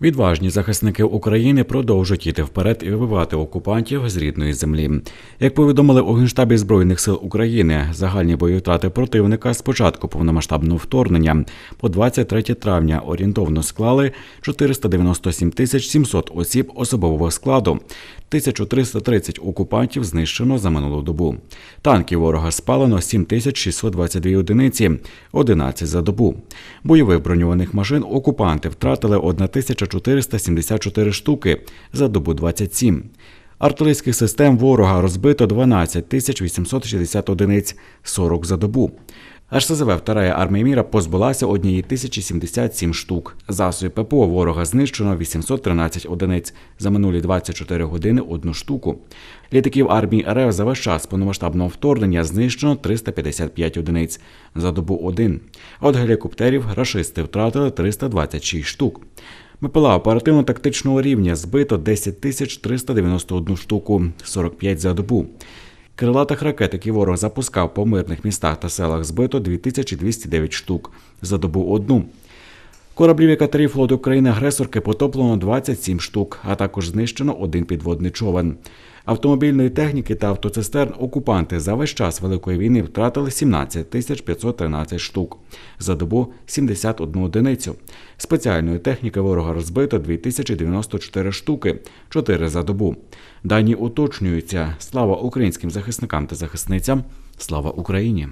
Відважні захисники України продовжують іти вперед і вибивати окупантів з рідної землі. Як повідомили у Генштабі Збройних сил України, загальні бойові втрати противника з початку повномасштабного вторгнення по 23 травня орієнтовно склали 497 тисяч 700 осіб особового складу. 1330 окупантів знищено за минулу добу. Танків ворога спалено 7622 одиниці, 11 за добу. Бойових броньованих машин окупанти втратили 1474 штуки, за добу 27. Артилерійських систем ворога розбито 12 860 одиниць, 40 за добу. РСЗВ Вторая армія міра позбулася однієї тисячі 77 штук. Засоби ППО ворога знищено 813 одиниць. За минулі 24 години одну штуку. Літаків армії РФ за весь час повномасштабного вторгнення знищено 355 одиниць. За добу один. От гелікоптерів рашисти втратили 326 штук. БПЛА оперативно-тактичного рівня збито 10 тисяч 391 штуку, 45 за добу. Крилатих ракет, які ворог запускав по мирних містах та селах, збито 2209 штук, за добу одну. Кораблів і флоту країни-агресорки потоплено 27 штук, а також знищено один підводний човен. Автомобільної техніки та автоцистерн окупанти за весь час Великої війни втратили 17 тисяч 513 штук, за добу 71 одиницю. Спеціальної техніки ворога розбито 2094 штуки, 4 за добу. Дані уточнюються. Слава українським захисникам та захисницям. Слава Україні!